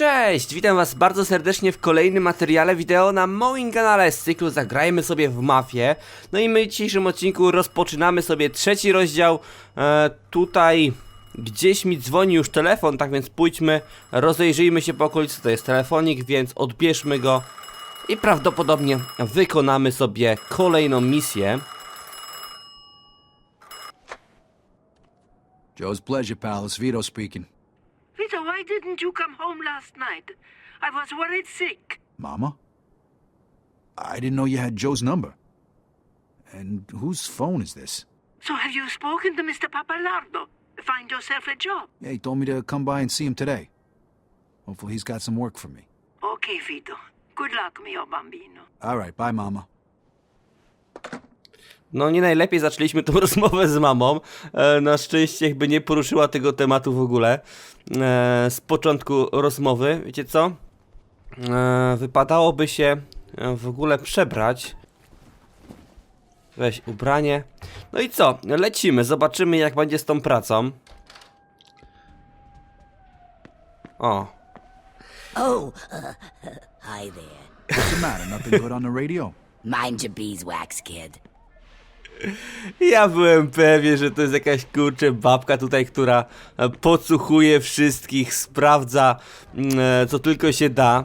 Cześć, witam was bardzo serdecznie w kolejnym materiale wideo na moim kanale z cyklu Zagrajmy sobie w Mafię. No i my w dzisiejszym odcinku rozpoczynamy sobie trzeci rozdział. E, tutaj gdzieś mi dzwoni już telefon, tak więc pójdźmy, rozejrzyjmy się po okolicy. To jest telefonik, więc odbierzmy go i prawdopodobnie wykonamy sobie kolejną misję. Joe's pleasure, pal. It's Vito speaking. Why didn't you come home last night? I was worried sick. Mama? I didn't know you had Joe's number. And whose phone is this? So have you spoken to Mr. Papalardo? Find yourself a job. Yeah, he told me to come by and see him today. Hopefully he's got some work for me. Okay, Vito. Good luck, mio bambino. All right, bye, Mama. No nie najlepiej zaczęliśmy tą rozmowę z mamą. E, na szczęście jakby nie poruszyła tego tematu w ogóle. E, z początku rozmowy. Wiecie co? E, wypadałoby się w ogóle przebrać. Weź ubranie. No i co? Lecimy, zobaczymy jak będzie z tą pracą. O, Oh, hi there. What's the matter? Nothing good on the radio? Mind your beeswax, kid. Ja byłem pewien, że to jest jakaś kurczę babka tutaj, która e, podsłuchuje wszystkich, sprawdza mm, e, co tylko się da.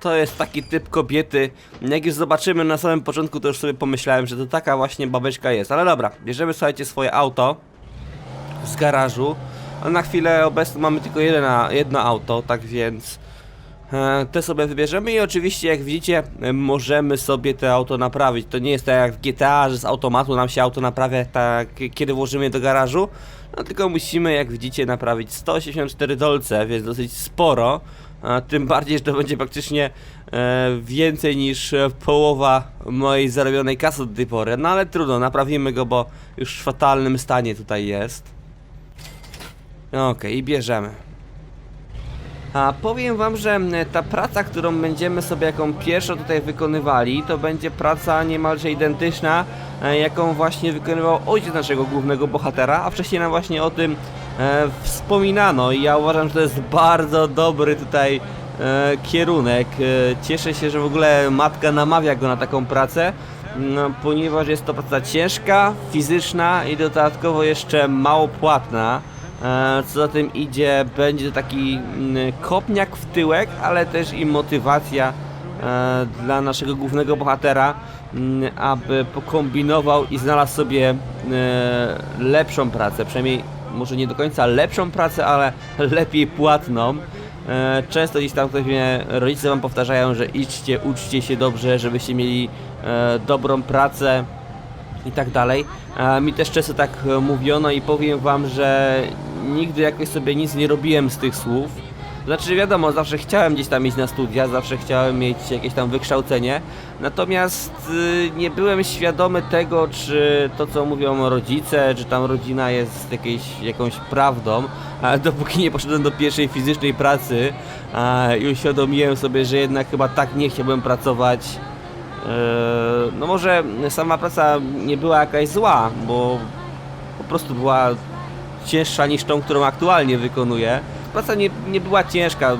To jest taki typ kobiety. Jak już zobaczymy na samym początku, to już sobie pomyślałem, że to taka właśnie babeczka jest. Ale dobra, bierzemy słuchajcie swoje auto z garażu. A na chwilę obecną mamy tylko jeden, jedno auto, tak więc te sobie wybierzemy i oczywiście jak widzicie e, możemy sobie te auto naprawić. To nie jest tak jak w GTA, że z automatu nam się auto naprawia tak kiedy włożymy je do garażu. No tylko musimy jak widzicie naprawić 184 dolce, więc dosyć sporo. Tym bardziej, że to będzie praktycznie e, więcej niż e, połowa mojej zarobionej kasy do tej pory. No ale trudno, naprawimy go, bo już w fatalnym stanie tutaj jest. Okej, i bierzemy. A powiem wam, że m, ta praca, którą będziemy sobie jaką pierwszą tutaj wykonywali, to będzie praca niemalże identyczna, e, jaką właśnie wykonywał ojciec naszego głównego bohatera, a wcześniej nam właśnie o tym e, wspominano i ja uważam, że to jest bardzo dobry tutaj e, kierunek. E, cieszę się, że w ogóle matka namawia go na taką pracę, no, ponieważ jest to praca ciężka, fizyczna i dodatkowo jeszcze mało płatna. E, Co za tym idzie, będzie taki mm, kopniak w tyłek, ale też i motywacja e, dla naszego głównego bohatera, mm, aby pokombinował i znalazł sobie e, lepszą pracę, przynajmniej może nie do końca lepszą pracę, ale lepiej płatną. Często gdzieś tam ktoś mnie, rodzice wam powtarzają, że idźcie, uczcie się dobrze, żebyście mieli dobrą pracę i tak dalej. Mi też często tak e, mówiono i powiem wam, że nigdy jakoś sobie nic nie robiłem z tych słów. Znaczy wiadomo, zawsze chciałem gdzieś tam iść na studia, zawsze chciałem mieć jakieś tam wykształcenie, natomiast y, nie byłem świadomy tego, czy to co mówią rodzice, czy tam rodzina jest jakiejś, jakąś prawdą, dopóki nie poszedłem do pierwszej fizycznej pracy i uświadomiłem sobie, że jednak chyba tak nie chciałbym pracować No może sama praca nie była jakaś zła, bo po prostu była cięższa niż tą, którą aktualnie wykonuję. Praca nie, nie była ciężka.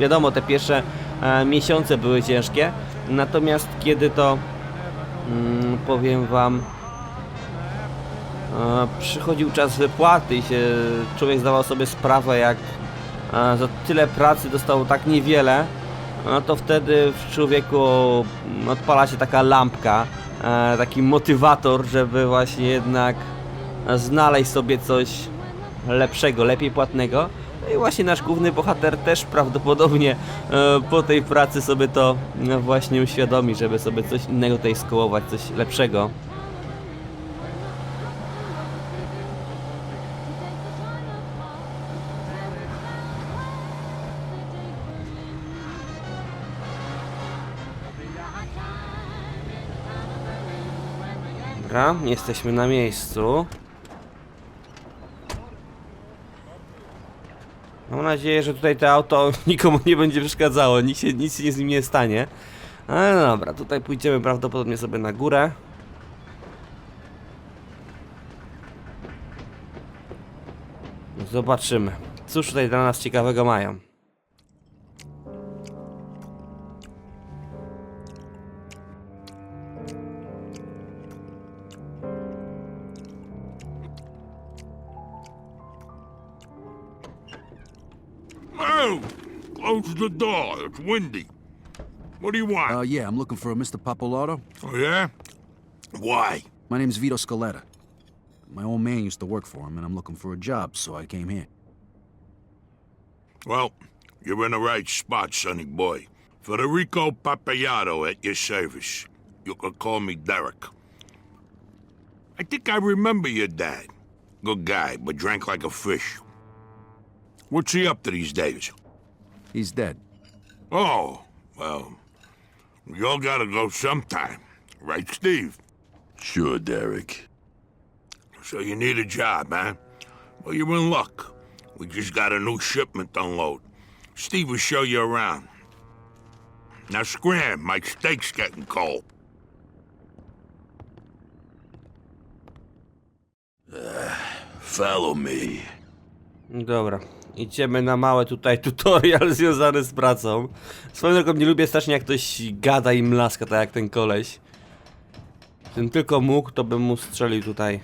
Wiadomo, te pierwsze e, miesiące były ciężkie. Natomiast kiedy to mm, powiem wam e, przychodził czas wypłaty i się człowiek zdawał sobie sprawę, jak e, za tyle pracy dostał tak niewiele, no to wtedy w człowieku odpala się taka lampka, e, taki motywator, żeby właśnie jednak znaleźć sobie coś lepszego, lepiej płatnego. No i właśnie nasz główny bohater też prawdopodobnie e, po tej pracy sobie to właśnie uświadomi, żeby sobie coś innego tutaj skołować, coś lepszego. Jesteśmy na miejscu. Mam nadzieję, że tutaj to auto nikomu nie będzie przeszkadzało, nic się, nic się z nim nie stanie. Ale no dobra, tutaj pójdziemy prawdopodobnie sobie na górę. Zobaczymy. Cóż tutaj dla nas ciekawego mają. It's windy. What do you want? Uh, yeah, I'm looking for a Mr. Papalotto. oh, yeah? Why? My name's Vito Scaletta. My old man used to work for him, and I'm looking for a job, so I came here. Well, you're in the right spot, sonny boy. Federico Papayato at your service. You can call me Derek. I think I remember your dad. Good guy, but drank like a fish. What's he up to these days? He's dead. Oh, well, we all gotta go sometime. Right, Steve? Sure, Derek. So you need a job, huh? Well, you're in luck. We just got a new shipment to unload. Steve will show you around. Now scram, my steak's getting cold. Follow me. Dobra. Idziemy na małe tutaj tutorial związany z pracą. Swoją drogą nie lubię strasznie jak ktoś gada i mlaska, tak jak ten koleś. Gdybym tylko mógł, to bym mu strzelił tutaj.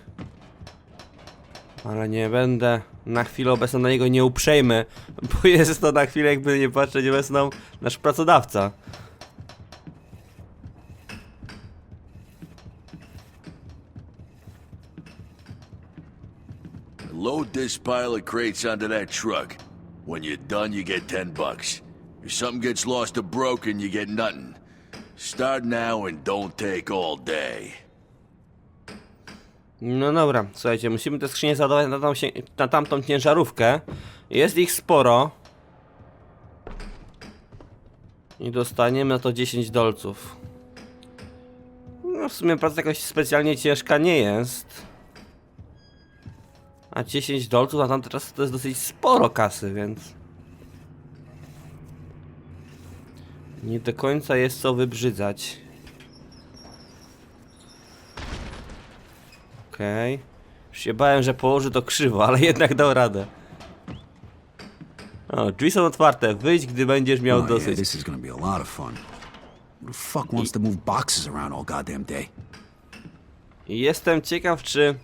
Ale nie będę na chwilę obecną na niego nie uprzejmy, bo jest to na chwilę jakby nie patrzeć obecną nasz pracodawca. Load this pile of crates onto that truck. When you're done, you get 10 bucks. If something gets lost or broken, you get nothing. Start now and don't take all day. No dobra, słuchajcie, musimy te skrzynie załadować na, się- na tamtą ciężarówkę. Jest ich sporo. I dostaniemy na to 10 dolców. No w sumie praca jakoś specjalnie ciężka nie jest. A 10 dolców na tamten czas to jest dosyć sporo kasy, więc... Nie do końca jest co wybrzydzać. Okej. Już się bałem, że położy to krzywo, ale jednak dał radę. O, drzwi są otwarte. Wyjdź, gdy będziesz miał Oh, yeah, dosyć. this is gonna be a lot of fun. Who the fuck wants to move boxes around all goddamn day? I Jestem ciekaw, czy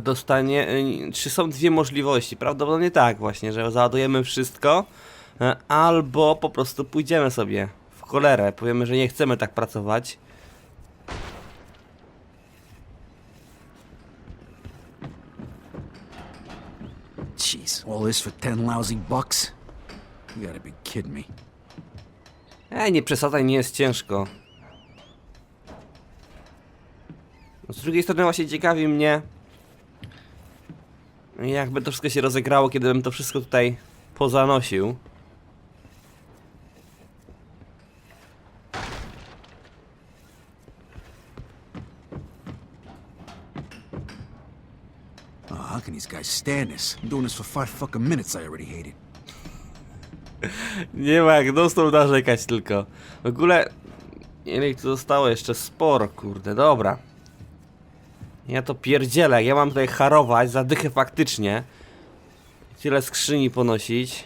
dostanie. e, Czy są dwie możliwości? Prawdopodobnie tak, właśnie, że załadujemy wszystko, e, albo po prostu pójdziemy sobie w cholerę. Powiemy, że nie chcemy tak pracować. Jeez, all this for ten lousy bucks? You gotta be kidding me. Ej, nie przesadzaj, nie jest ciężko. No, Z drugiej strony właśnie ciekawi mnie jakby to wszystko się rozegrało, kiedy bym to wszystko tutaj pozanosił. Oh, how can these guys stand this? I'm doing this for five fucking minutes. I already hate it. Nie ma jak dostał narzekać tylko. W ogóle ile ich tu zostało jeszcze sporo, kurde, dobra. Ja to pierdzielę, ja mam tutaj harować, zadychę faktycznie. Tyle skrzyni ponosić.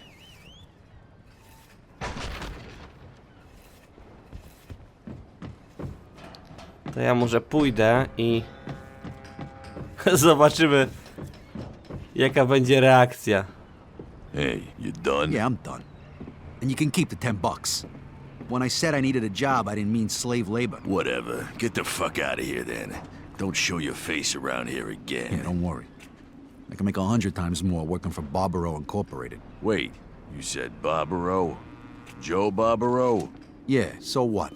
To ja może pójdę i zobaczymy jaka będzie reakcja. Hey, you done? Yeah, I'm done. And you can keep the ten bucks. When I said I needed a job, I didn't mean slave labor. Whatever. Get the fuck out of here then. Don't show your face around here Yeah, again. don't worry. I can make a hundred times more working for Barbaro Incorporated. Wait, you said Barbaro? Joe Barbaro? Yeah, so what?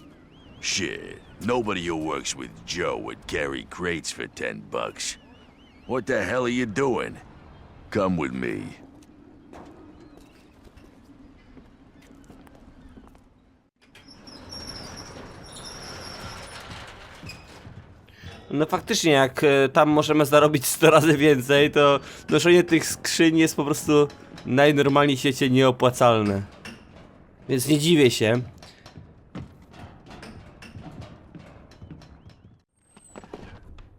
Shit. Nobody who works with Joe would carry crates for 10 bucks. What the hell are you doing? Come with me. No faktycznie, jak e, tam możemy zarobić 100 razy więcej, to noszenie tych skrzyń jest po prostu najnormalniej w świecie nieopłacalne. Więc nie dziwię się.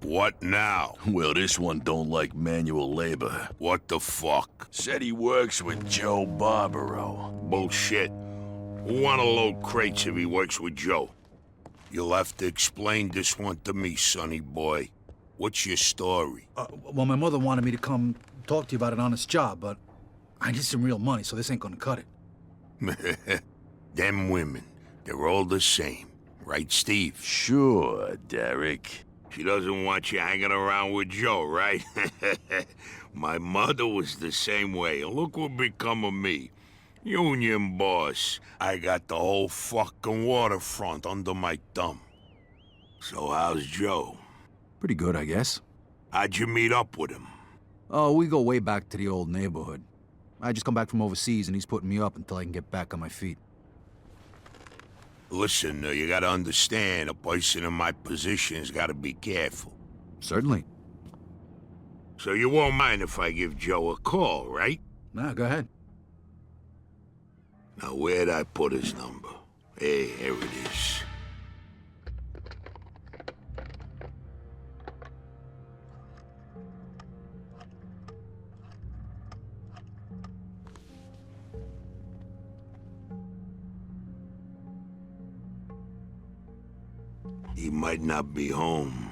What now? Well, this one don't like manual labor. What the fuck? Said he works with Joe Barbaro. Bullshit. Who wanna load crates if he works with Joe? You'll have to explain this one to me, sonny boy. What's your story? Uh, well, my mother wanted me to come talk to you about an honest job, but I need some real money, so this ain't gonna cut it. Them women, they're all the same. Right, Steve? Sure, Derek. She doesn't want you hanging around with Joe, right? My mother was the same way. and Look what become of me. Union boss. I got the whole fucking waterfront under my thumb. So how's Joe? Pretty good, I guess. How'd you meet up with him? Oh, we go way back to the old neighborhood. I just come back from overseas, and he's putting me up until I can get back on my feet. Listen, you gotta understand, a person in my position's gotta be careful. Certainly. So you won't mind if I give Joe a call, right? Nah, go ahead. Now, where'd I put his number? Hey, here it is. He might not be home.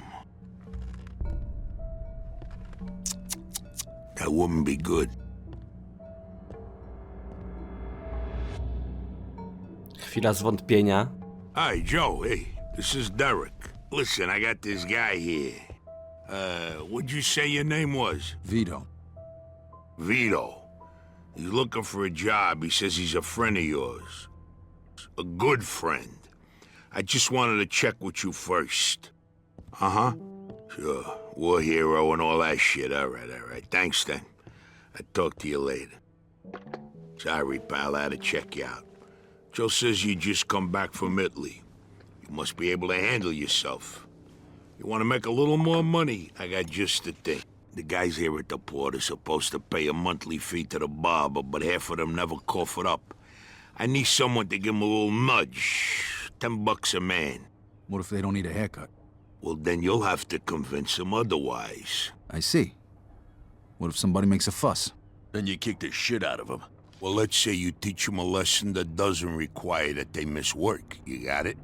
That wouldn't be good. Chwila zwątpienia. Hi, Joe. Hey, this is Derek. Listen, I got this guy here. Uh, what'd you say your name was? Vito. Vito. He's looking for a job. He says he's a friend of yours. A good friend. I just wanted to check with you first. Uh-huh. Sure. War hero and all that shit. All right, all right. Thanks, then. I'll talk to you later. Sorry, pal. I had to check you out. Joe says you just come back from Italy. You must be able to handle yourself. You want to make a little more money? I got just the thing. The guys here at the port are supposed to pay a monthly fee to the barber, but half of them never cough it up. I need someone to give them a little nudge. Ten bucks a man. What if they don't need a haircut? Well, then you'll have to convince them otherwise. I see. What if somebody makes a fuss? Then you kick the shit out of him. Well, let's say you teach them a lesson that doesn't require that they miss work. You got it?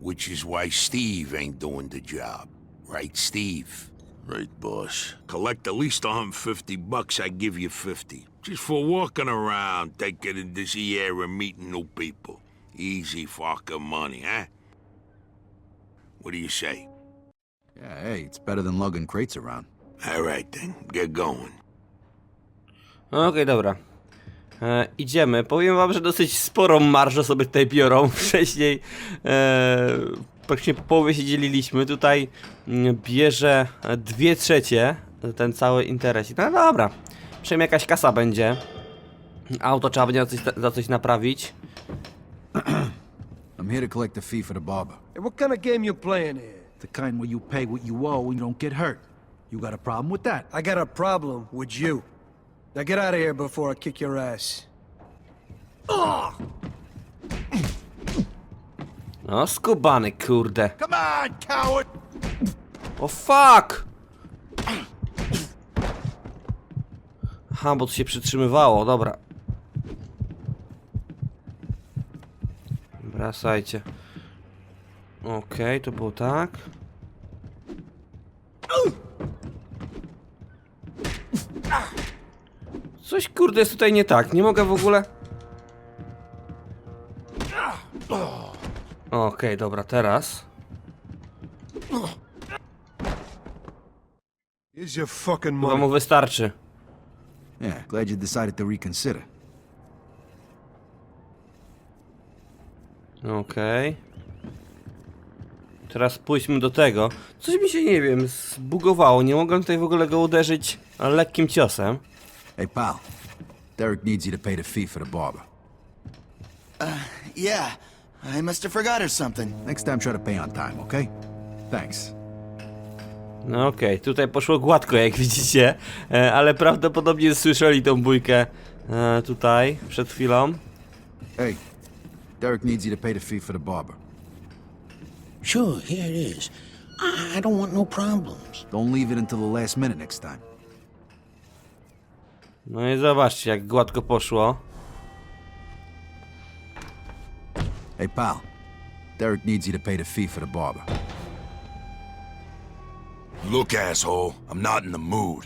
Which is why Steve ain't doing the job. Right, Steve? Right, boss. Collect at least 150 bucks, I give you 50. Just for walking around, taking in this air and meeting new people. Easy fucking money, huh? What do you say? Yeah, hey, it's better than lugging crates around. All right then, get going. Okej, dobra. E, idziemy. Powiem wam, że dosyć sporą marżę sobie tutaj biorą. Wcześniej e, praktycznie po połowie się dzieliliśmy. Tutaj mm, bierze e, dwie trzecie ten cały interesik. No dobra. Przynajmniej jakaś kasa będzie. Auto trzeba będzie za coś, za coś naprawić. I'm here to collect the fee for the barber. Hey, what kind of game you playing here? The kind where you pay what you owe and you don't get hurt. You got a problem with that? I got a problem with you. Now get out of here before I kick your ass. No, skubany, kurde. Come on, coward! O fuck! Aha, bo się przytrzymywało, dobra. Słuchajcie. Okej, to było tak. Coś kurde jest tutaj nie tak, nie mogę w ogóle... Okej, dobra, teraz. Here's your fucking Chyba mu wystarczy. Yeah, glad you decided to reconsider. Okej. Teraz pójdźmy do tego. Coś mi się, nie wiem, zbugowało. Nie mogłem tutaj w ogóle go uderzyć lekkim ciosem. Hey, pal. Derek needs you to pay the fee for the barber. Yeah, I must have forgot or something. Next time, try to pay on time, okay? Thanks. No okej, tutaj poszło gładko, jak widzicie. E, ale prawdopodobnie słyszeli tą bójkę e, tutaj przed chwilą. Hey, Derek needs you to pay the fee for the barber. Sure, here it is. I don't want no problems. Don't leave it until the last minute next time. No i zobaczcie, jak gładko poszło. Hey, pal. Derek needs you to pay the fee for the barber. Look, asshole, I'm not in the mood.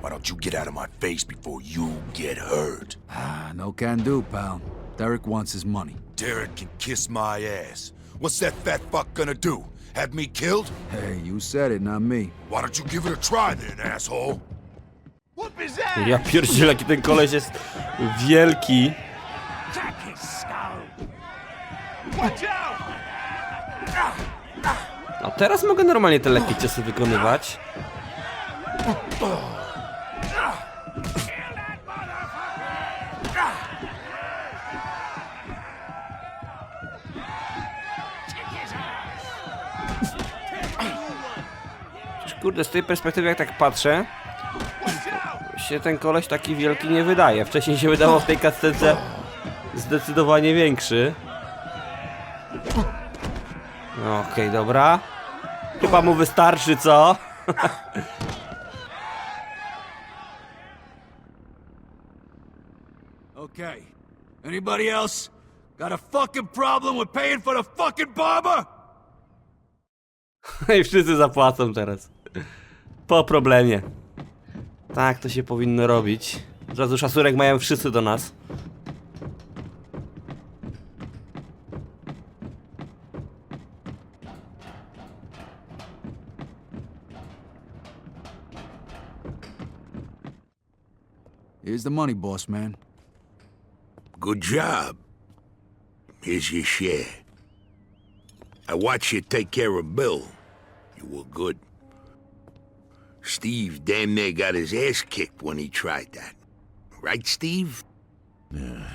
Why don't you get out of my face before you get hurt? Ah, no can do, pal. Derek wants his money. Derek can kiss my ass. What's that fat fuck gonna do? Have me killed? Hey, you said it, not me. Why don't you give it a try then, asshole? Ja pierdzielę, jaki ten koleś jest wielki. A teraz mogę normalnie te lekkie ciosy wykonywać. Kurde, z tej perspektywy jak tak patrzę, się ten koleś taki wielki nie wydaje. Wcześniej się wydawał w tej kascence zdecydowanie większy. No, Okej, dobra. Chyba mu wystarczy, co? Okay. Anybody else got a fucking problem with paying for the fucking barber? I wszyscy zapłacą teraz. Po problemie. Tak to się powinno robić. Od razu szacurek mają wszyscy do nas. Here's the money, boss man. Good job. Here's your share. I watched you take care of Bill. You were good. Steve damn near got his ass kicked when he tried that. Right, Steve? Yeah,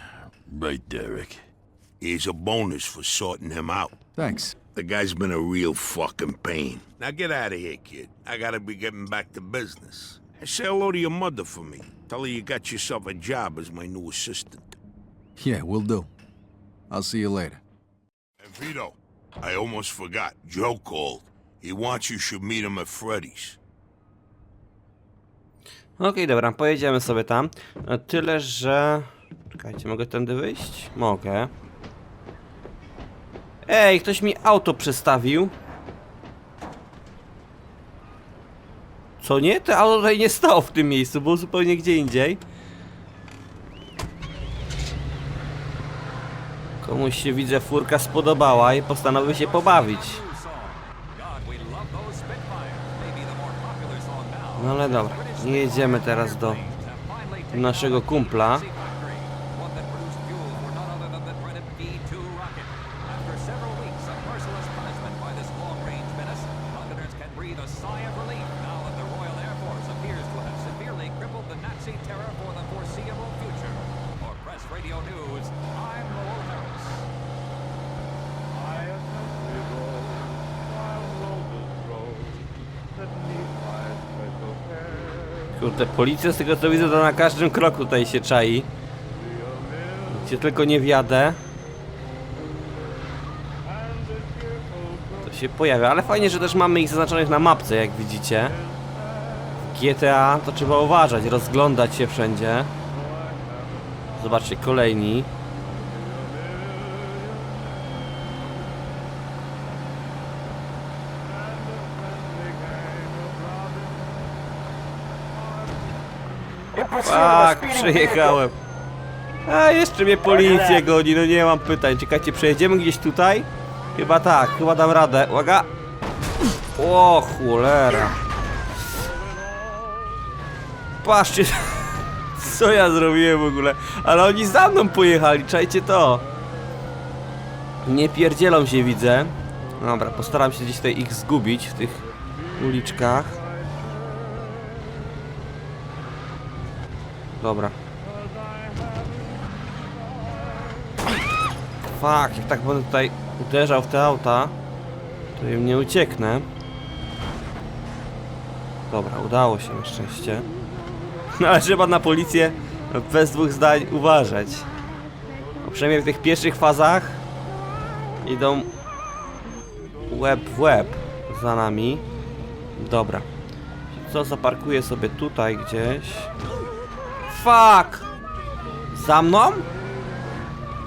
Right, Derek. Here's a bonus for sorting him out. Thanks. The guy's been a real fucking pain. Now get out of here, kid. I gotta be getting back to business. Say hello to your mother for me. Tell her you got yourself a job as my new assistant. Yeah, we'll do. I'll see you later. And Vito, I almost forgot. Joe called. He wants you should meet him at Freddy's. Okej, dobra, pojedziemy sobie tam. E, Tyle, że... Czekajcie, mogę tędy wyjść? Mogę. Ej, ktoś mi auto przestawił. Co nie? To auto tutaj nie stało w tym miejscu, było zupełnie gdzie indziej. Komuś się widzę furka spodobała i postanowił się pobawić. No ale dobra, jedziemy teraz do naszego kumpla. Radio News, Kurde, policja z tego co widzę to na każdym kroku tutaj się czai. Gdzie tylko nie wjadę. To się pojawia, ale fajnie, że też mamy ich zaznaczonych na mapce, jak widzicie. W GTA to trzeba uważać, rozglądać się wszędzie. Zobaczcie, kolejni. Tak, przejechałem. A jeszcze mnie policja goni, no nie mam pytań. Czekajcie, przejedziemy gdzieś tutaj? Chyba tak, chyba dam radę. Uwaga! O cholera. Patrzcie, co ja zrobiłem w ogóle. Ale oni za mną pojechali, czajcie to. Nie pierdzielą się, widzę. Dobra, postaram się gdzieś tutaj ich zgubić w tych uliczkach. Dobra. Fuck, jak tak będę tutaj uderzał w te auta, to im nie ucieknę. Dobra, udało się na szczęście. No ale trzeba na policję bez dwóch zdań uważać. Bo przynajmniej w tych pierwszych fazach idą łeb w łeb za nami. Dobra. Co, zaparkuję sobie tutaj gdzieś. Fuck! Za mną?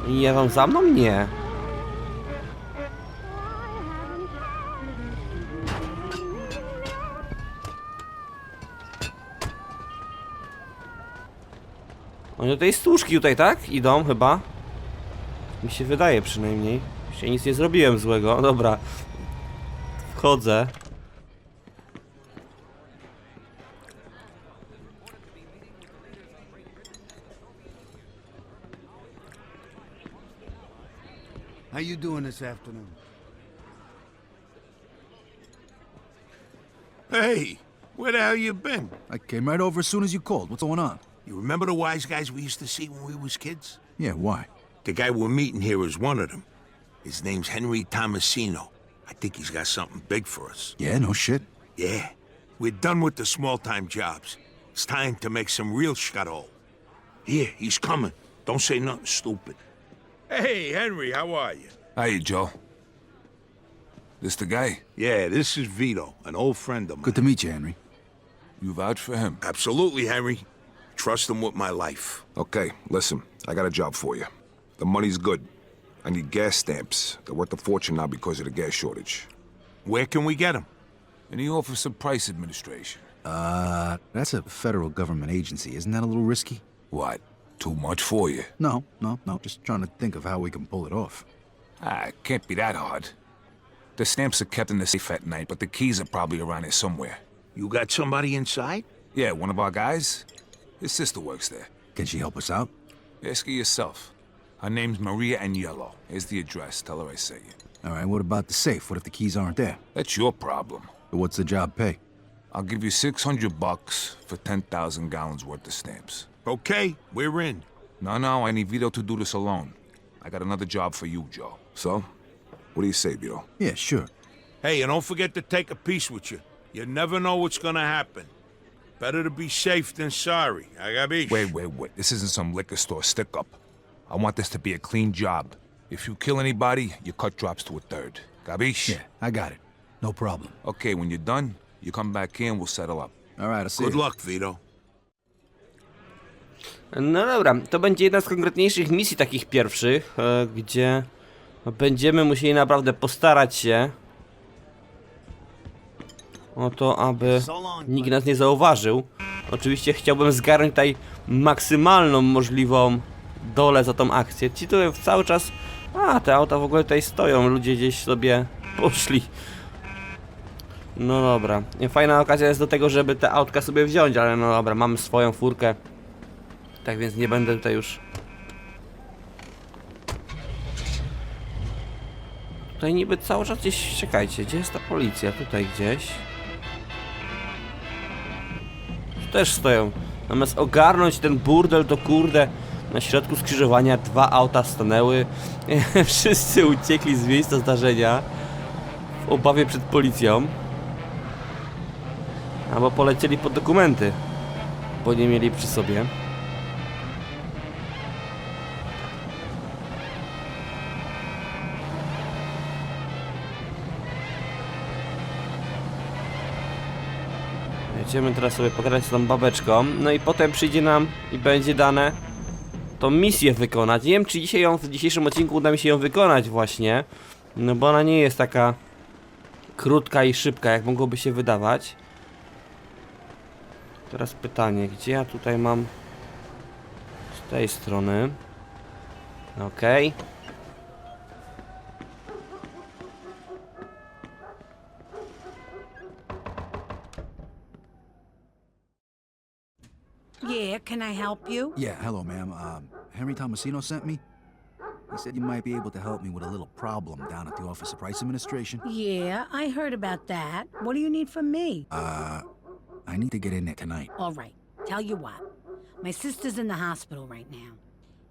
Nie wam za mną? Nie. Oni do tej stłużki tutaj, tak? Idą chyba. Mi się wydaje przynajmniej. Się nic nie zrobiłem złego. Dobra. Wchodzę. You doing this afternoon? Hey, where the hell you been? I came right over as soon as you called. What's going on? You remember the wise guys we used to see when we was kids? Yeah, why? The guy we're meeting here is one of them. His name's Henry Tomasino. I think he's got something big for us. Yeah, no shit. Yeah. We're done with the small-time jobs. It's time to make some real shuttle. Here, he's coming. Don't say nothing stupid. Hey, Henry, how are you? Hey, Joe. This the guy? Yeah, this is Vito, an old friend of mine. Good to meet you, Henry. You vouch for him? Absolutely, Henry. Trust him with my life. Okay, listen, I got a job for you. The money's good. I need gas stamps. They're worth a fortune now because of the gas shortage. Where can we get them? In the Office of Price Administration. Uh, that's a federal government agency. Isn't that a little risky? What? Too much for you? No, no, no. Just trying to think of how we can pull it off. Ah, it can't be that hard. The stamps are kept in the safe at night, but the keys are probably around here somewhere. You got somebody inside? Yeah, one of our guys? His sister works there. Can she help us out? Ask her yourself. Her name's Maria Agnello. Here's the address. Tell her I sent you. All right, what about the safe? What if the keys aren't there? That's your problem. But What's the job pay? I'll give you 600 bucks for 10,000 gallons worth of stamps. Okay, we're in. No, no, I need Vito to do this alone. I got another job for you, Joe. So, what do you say, Vito? Yeah, sure. Hey, and don't forget to take a piece with you. You never know what's gonna happen. Better to be safe than sorry. Agabish. Wait, wait, wait. This isn't some liquor store stick up. I want this to be a clean job. If you kill anybody, your cut drops to a third. Gabish? Yeah, I got it. No problem. Okay, when you're done, you come back and we'll settle up. All right, I'll see Good you. luck, Vito. No dobra, to będzie jedna z konkretniejszych misji takich pierwszych, e, gdzie będziemy musieli naprawdę postarać się o to, aby nikt nas nie zauważył. Oczywiście chciałbym zgarnąć tutaj maksymalną możliwą dolę za tą akcję. Ci tutaj cały czas... A, te auta w ogóle tutaj stoją, ludzie gdzieś sobie poszli. No dobra. Fajna okazja jest do tego, żeby te autka sobie wziąć, ale no dobra, mamy swoją furkę. Tak więc nie będę tutaj już. Tutaj niby cały czas gdzieś. Czekajcie, gdzie jest ta policja? Tutaj gdzieś. Tu też stoją. Zamiast ogarnąć ten burdel, to kurde. Na środku skrzyżowania dwa auta stanęły. Wszyscy uciekli z miejsca zdarzenia. W obawie przed policją. Albo polecieli po dokumenty. Bo nie mieli przy sobie. Jedziemy teraz sobie pogadać z tą babeczką, no i potem przyjdzie nam i będzie dane tą misję wykonać. Nie wiem, czy dzisiaj ją w dzisiejszym odcinku uda mi się ją wykonać właśnie, no bo ona nie jest taka krótka i szybka, jak mogłoby się wydawać. Teraz pytanie, gdzie ja tutaj mam z tej strony? Okej. Yeah, can I help you? Yeah, hello, ma'am. Um, Henry Tomasino sent me. He said you might be able to help me with a little problem down at the Office of Price Administration. Yeah, I heard about that. What do you need from me? Uh, I need to get in there tonight. All right, tell you what. My sister's in the hospital right now.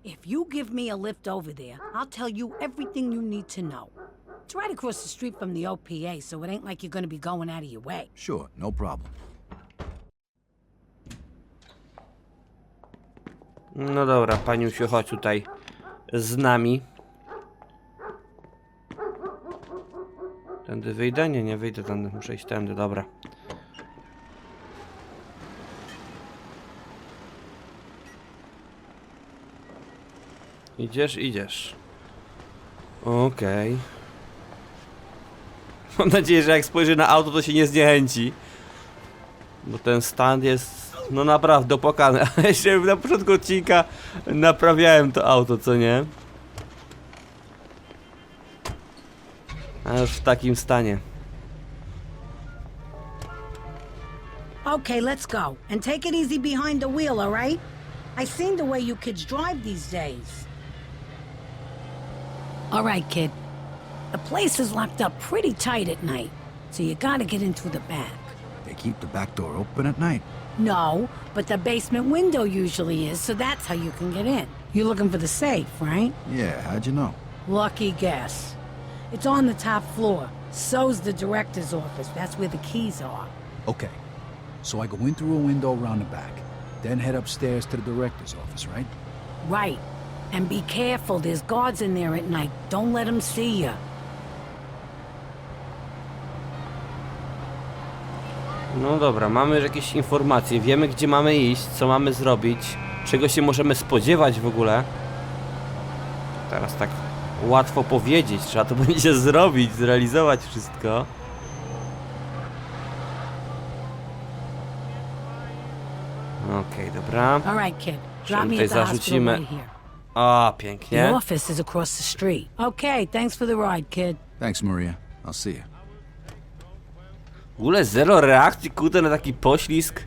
If you give me a lift over there, I'll tell you everything you need to know. It's right across the street from the OPA, so it ain't like you're gonna be going out of your way. Sure, no problem. No dobra, paniusiu, chodź tutaj z nami. Tędy wyjdę? Nie, nie wyjdę tędy. Muszę iść tędy, dobra. Idziesz, idziesz. Okej. Mam nadzieję, że jak spojrzy na auto, to się nie zniechęci. Bo ten stand jest, no naprawdę opłakany. A jeszcze na początku odcinka naprawiałem to auto, co nie? A już w takim stanie. Okay, let's go. And take it easy behind the wheel, all right? I seen the way you kids drive these days. All right, kid. The place is locked up pretty tight at night, so you gotta get in through the back. They keep the back door open at night. No, but the basement window usually is, so that's how you can get in. You're looking for the safe, right? Yeah, how'd you know? Lucky guess. It's on the top floor. So's the director's office. That's where the keys are. Okay. So I go in through a window around the back, then head upstairs to the director's office, right? Right. And be careful, there's guards in there at night. Don't let them see you. No dobra, mamy już jakieś informacje, wiemy gdzie mamy iść, co mamy zrobić, czego się możemy spodziewać w ogóle. Teraz tak łatwo powiedzieć, trzeba to będzie zrobić, zrealizować wszystko. Okej, dobra. All right, kid. Drop me at the hospital zarzucimy. right here. O, The pięknie. office is across the street. Okay, thanks for the ride, kid. Thanks, Maria. I'll see you. W ogóle zero reakcji, kurde, na taki poślizg.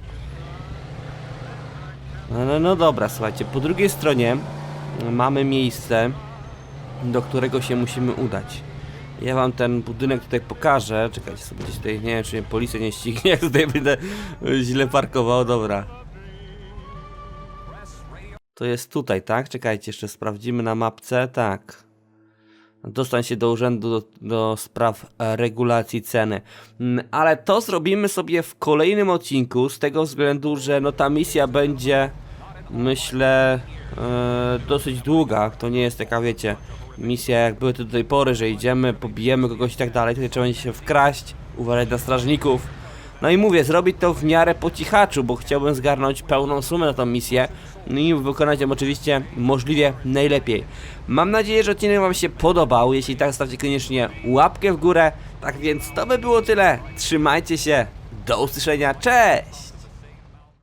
No, no, no dobra, słuchajcie, po drugiej stronie mamy miejsce, do którego się musimy udać. Ja wam ten budynek tutaj pokażę. Czekajcie sobie gdzieś tutaj, nie wiem czy mnie policja nie ścignie, jak tutaj będę źle parkował, dobra. To jest tutaj, tak? Czekajcie, jeszcze sprawdzimy na mapce, tak. Dostań się do urzędu do, do spraw e, regulacji ceny. Mm, Ale to zrobimy sobie w kolejnym odcinku, z tego względu, że no ta misja będzie, myślę, e, dosyć długa. To nie jest taka, wiecie, misja jak były to do tej pory, że idziemy, pobijemy kogoś i tak dalej. Tutaj trzeba będzie się wkraść, uważać na strażników. No i mówię, zrobić to w miarę po cichaczu, bo chciałbym zgarnąć pełną sumę na tą misję no i wykonać ją oczywiście możliwie najlepiej. Mam nadzieję, że odcinek Wam się podobał. Jeśli tak, stawcie koniecznie łapkę w górę. Tak więc to by było tyle. Trzymajcie się. Do usłyszenia. Cześć!